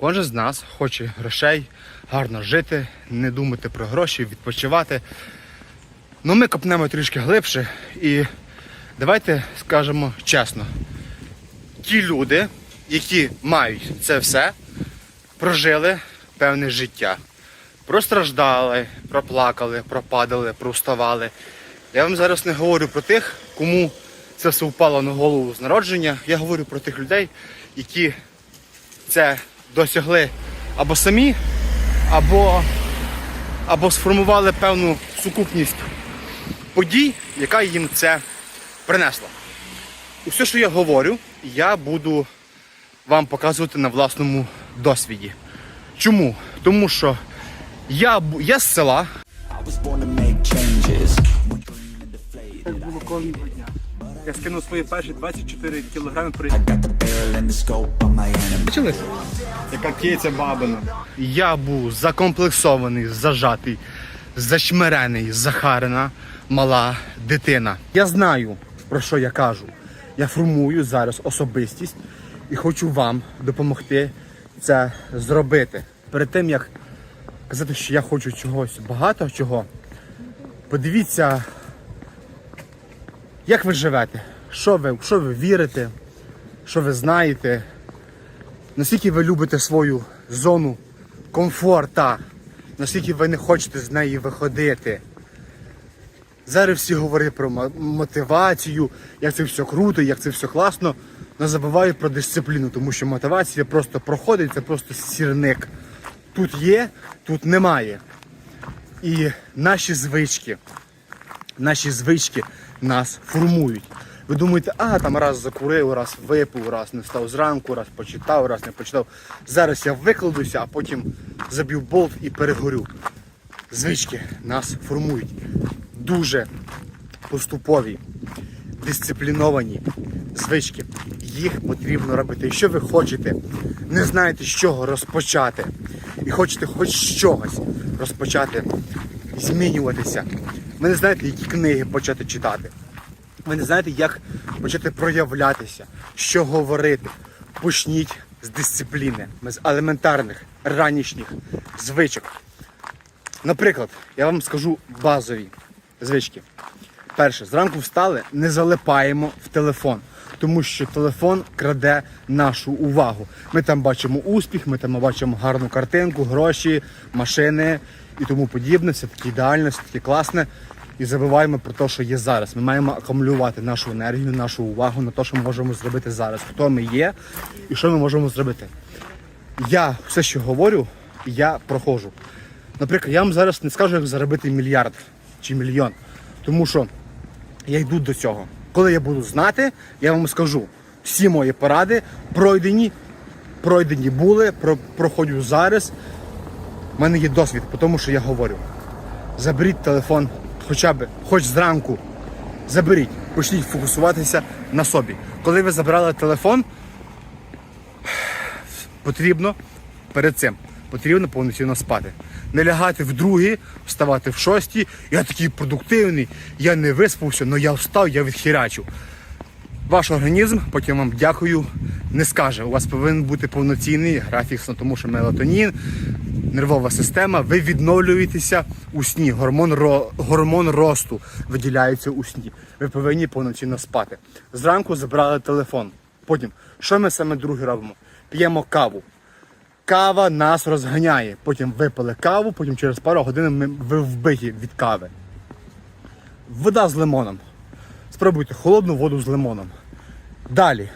Кожен з нас хоче грошей, гарно жити, не думати про гроші, відпочивати. Ну ми копнемо трішки глибше і давайте скажемо чесно. Ті люди, які мають це все, прожили певне життя. Простраждали, проплакали, пропадали, проуставали. Я вам зараз не говорю про тих, кому це все впало на голову з народження. Я говорю про тих людей, які це досягли або самі, або, або сформували певну сукупність подій, яка їм це принесла. І все, що я говорю, я буду вам показувати на власному досвіді. Чому? Тому що я, я з села. Changes. Було кожного дня. Я скинув свої перші 24 кілограми при. Бачили? Яка киця бабина. Я був закомплексований, зажатий, зачмирений, захарена, мала дитина. Я знаю, про що я кажу. Я формую зараз особистість і хочу вам допомогти це зробити. Перед тим як казати, що я хочу чогось багато чого, подивіться, як ви живете, що ви, що ви вірите, що ви знаєте, наскільки ви любите свою зону комфорта, наскільки ви не хочете з неї виходити. Зараз всі говорять про мотивацію, як це все круто, як це все класно, але забувають про дисципліну, тому що мотивація просто проходить, це просто сірник. Тут є, тут немає. І наші звички, наші звички нас формують. Ви думаєте, а там раз закурив, раз випив, раз не став зранку, раз почитав, раз не почитав. Зараз я викладуся, а потім заб'ю болт і перегорю. Звички нас формують. Дуже поступові, дисципліновані звички. Їх потрібно робити. Якщо ви хочете, не знаєте, з чого розпочати, і хочете хоч з чогось розпочати змінюватися. Ви не знаєте, які книги почати читати. Ви не знаєте, як почати проявлятися, що говорити. Почніть з дисципліни, з елементарних ранішніх звичок. Наприклад, я вам скажу базові звички. Перше, зранку встали, не залипаємо в телефон, тому що телефон краде нашу увагу. Ми там бачимо успіх, ми там бачимо гарну картинку, гроші, машини і тому подібне. Все таки ідеальне, все таки класне. І забуваємо про те, що є зараз. Ми маємо акумулювати нашу енергію, нашу увагу на те, що ми можемо зробити зараз, хто ми є і що ми можемо зробити. Я все, що говорю, я проходжу. Наприклад, я вам зараз не скажу, як заробити мільярд чи мільйон, тому що я йду до цього. Коли я буду знати, я вам скажу. Всі мої поради пройдені, пройдені були, про, проходжу зараз. У мене є досвід, тому що я говорю. Заберіть телефон хоча б, хоч зранку. Заберіть, почніть фокусуватися на собі. Коли ви забрали телефон, потрібно перед цим потрібно повноцінно спати. Не лягати в другі, вставати в шостій. Я такий продуктивний, я не виспався, але я встав, я відхірячив. Ваш організм, потім вам дякую, не скаже. У вас повинен бути повноцінний графік тому що мелатонін, нервова система, ви відновлюєтеся у сні. Гормон, ро, гормон росту виділяється у сні. Ви повинні повноцінно спати. Зранку забрали телефон. Потім, що ми саме друге робимо? П'ємо каву. Кава нас розганяє. Потім випили каву, потім через пару годин ми ви вбиті від кави. Вода з лимоном. Спробуйте холодну воду з лимоном. Далі.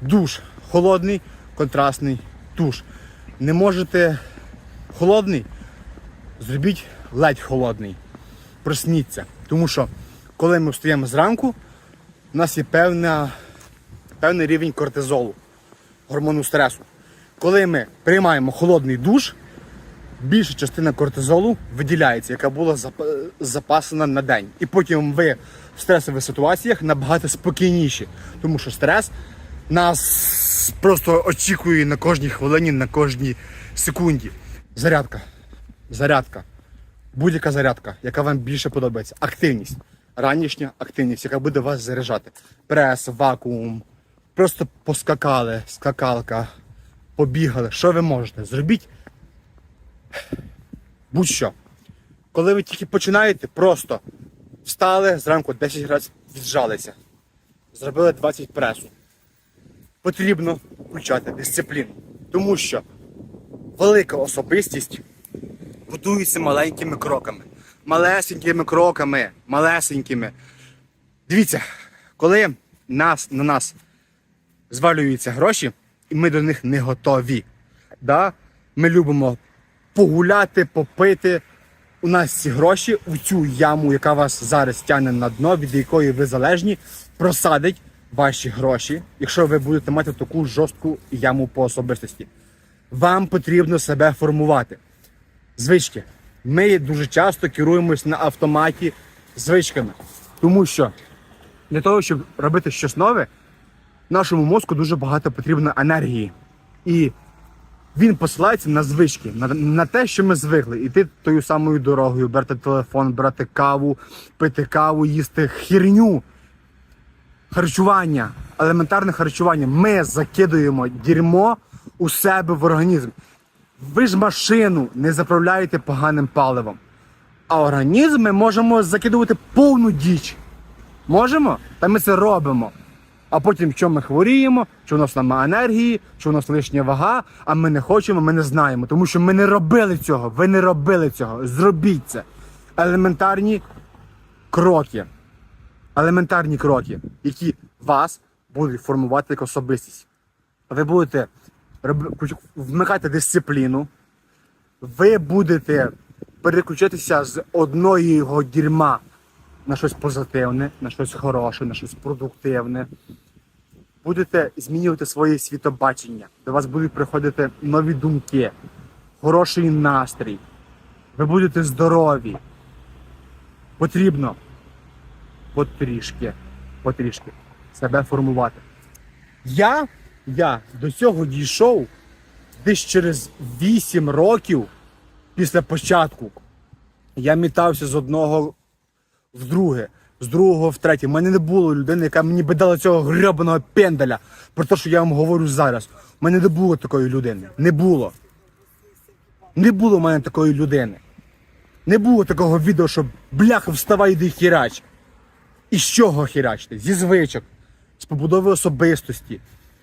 Душ. Холодний, контрастний душ. Не можете холодний, зробіть ледь холодний. Просніться. Тому що коли ми встаємо зранку, у нас є певна, певний рівень кортизолу, гормону стресу. Коли ми приймаємо холодний душ, більша частина кортизолу виділяється, яка була запасена на день. І потім ви в стресових ситуаціях набагато спокійніші, тому що стрес нас просто очікує на кожній хвилині, на кожній секунді. Зарядка. Зарядка. Будь-яка зарядка, яка вам більше подобається. Активність. Ранішня активність, яка буде вас заряджати. Прес, вакуум. Просто поскакали, скакалка, побігали. Що ви можете? Зробіть будь-що. Коли ви тільки починаєте, просто встали зранку 10 разів віджалися. Зробили 20 пресу. Потрібно включати дисципліну. Тому що велика особистість будується маленькими кроками. Малесенькими кроками, малесенькими. Дивіться, коли нас, на нас звалюються гроші, і ми до них не готові. Да? Ми любимо погуляти, попити. У нас ці гроші у цю яму, яка вас зараз тягне на дно, від якої ви залежні, просадить ваші гроші, якщо ви будете мати таку жорстку яму по особистості. Вам потрібно себе формувати. Звички. Ми дуже часто керуємось на автоматі звичками. Тому що для того, щоб робити щось нове, нашому мозку дуже багато потрібно енергії. І він посилається на звички, на, на те, що ми звикли. Іти тою самою дорогою, брати телефон, брати каву, пити каву, їсти хірню. Харчування, елементарне харчування. Ми закидуємо дерьмо у себе в організм. Ви ж машину не заправляєте поганим паливом. А організм ми можемо закидувати повну діч. Можемо? Та ми це робимо. А потім, що ми хворіємо, що у нас немає енергії, що у нас лишня вага, а ми не хочемо, ми не знаємо. Тому що ми не робили цього. Ви не робили цього. Зробіть це. Елементарні кроки. Елементарні кроки, які вас будуть формувати як особистість. Ви будете вмикати дисципліну, ви будете переключитися з одного дерьма на щось позитивне, на щось хороше, на щось продуктивне. Будете змінювати своє світобачення. До вас будуть приходити нові думки, хороший настрій. Ви будете здорові. Потрібно потрішки, потрішки себе формувати. Я, я до цього дійшов десь через 8 років після початку. Я мітався з одного в друге, з другого в третє. У мене не було людини, яка мені би дала цього гребаного пенделя. Про те, що я вам говорю зараз. У мене не було такої людини. Не було. Не було в мене такої людини. Не було такого відео, що бляха вставай іди хірач. І з чого хірачити? Зі звичок, з побудови особистості,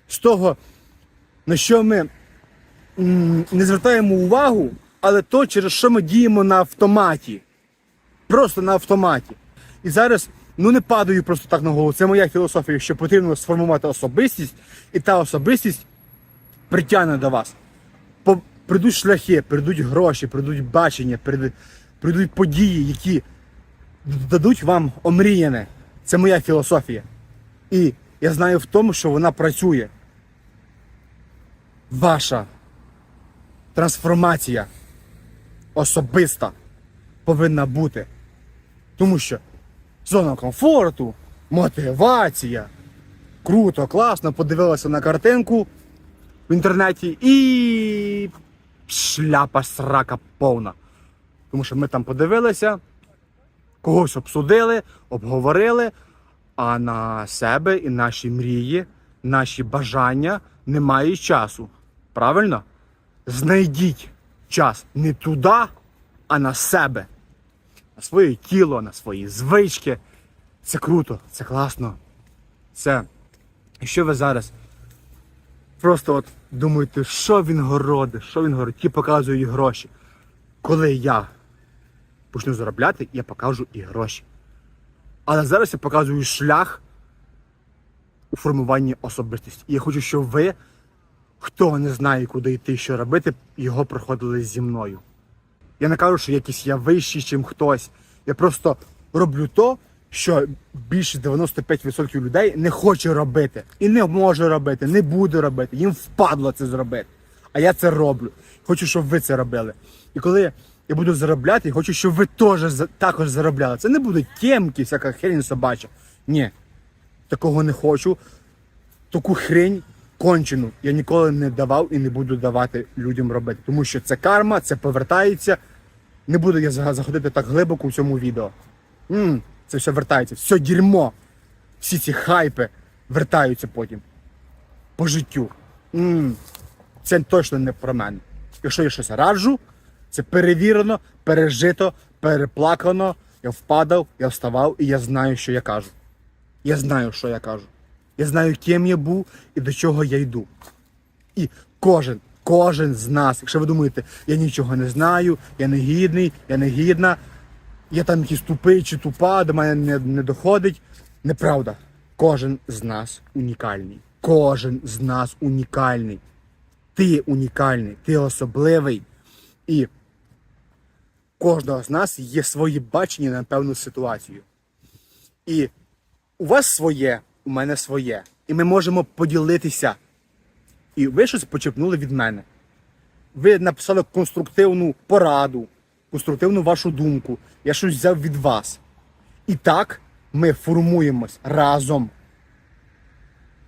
з того, на що ми не звертаємо увагу, але то, через що ми діємо на автоматі. Просто на автоматі. І зараз ну не падаю просто так на голову. Це моя філософія, що потрібно сформувати особистість, і та особистість притягне до вас. Прийдуть шляхи, прийдуть гроші, прийдуть бачення, прийдуть, прийдуть події, які дадуть вам омріяне. Це моя філософія. І я знаю в тому, що вона працює. Ваша трансформація особиста повинна бути. Тому що зона комфорту, мотивація. Круто, класно, подивилася на картинку в інтернеті і шляпа срака повна. Тому що ми там подивилися, когось обсудили, обговорили, а на себе і наші мрії, наші бажання немає часу. Правильно? Знайдіть час не туди, а на себе, на своє тіло, на свої звички. Це круто, це класно. Це. Якщо ви зараз просто от думаєте, що він городить, що він говорить, ті показують гроші. Коли я почну заробляти, я покажу і гроші. Але зараз я показую шлях у формуванні особистості. І я хочу, щоб ви, хто не знає, куди йти, що робити, його проходили зі мною. Я не кажу, що якийсь я вищий, ніж хтось. Я просто роблю то, що більше 95% людей не хоче робити. І не може робити, не буде робити. Їм впадло це зробити. А я це роблю. Хочу, щоб ви це робили. І коли я буду заробляти, я хочу, щоб ви теж також заробляли. Це не будуть темки, всяка хрень собача. Ні. Такого не хочу. Таку хрень кончену я ніколи не давав і не буду давати людям робити. Тому що це карма, це повертається. Не буду я заходити так глибоко в цьому відео. м це все вертається, все дерьмо. Всі ці хайпи вертаються потім. По життю. м це точно не про мене. Якщо я щось раджу, це перевірено, пережито, переплакано. Я впадав, я вставав, і я знаю, що я кажу. Я знаю, що я кажу. Я знаю, ким я був і до чого я йду. І кожен, кожен з нас, якщо ви думаєте, я нічого не знаю, я не гідний, я не гідна, я там якийсь тупий чи тупа, до мене не, не доходить. Неправда. Кожен з нас унікальний. Кожен з нас унікальний. Ти унікальний, ти особливий. І кожного з нас є свої бачення на певну ситуацію. І у вас своє, у мене своє. І ми можемо поділитися. І ви щось почерпнули від мене. Ви написали конструктивну пораду, конструктивну вашу думку. Я щось взяв від вас. І так ми формуємось разом.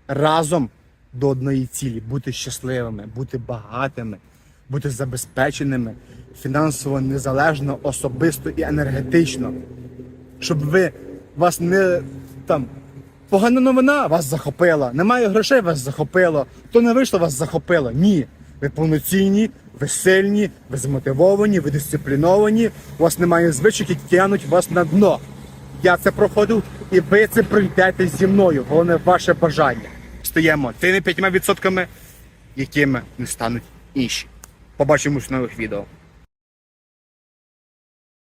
Разом до одної цілі. Бути щасливими, бути багатими, бути забезпеченими, фінансово незалежно, особисто і енергетично. Щоб ви вас не там. Погана новина вас захопила. Немає грошей вас захопило. То не вийшло вас захопило. Ні. Ви повноцінні, ви сильні, ви змотивовані, ви дисципліновані. У вас немає звичок, які тягнуть вас на дно. Я це проходив, і ви це пройдете зі мною. Головне ваше бажання. Стаємо тими п'ятьма відсотками, якими не стануть інші. Побачимось в нових відео.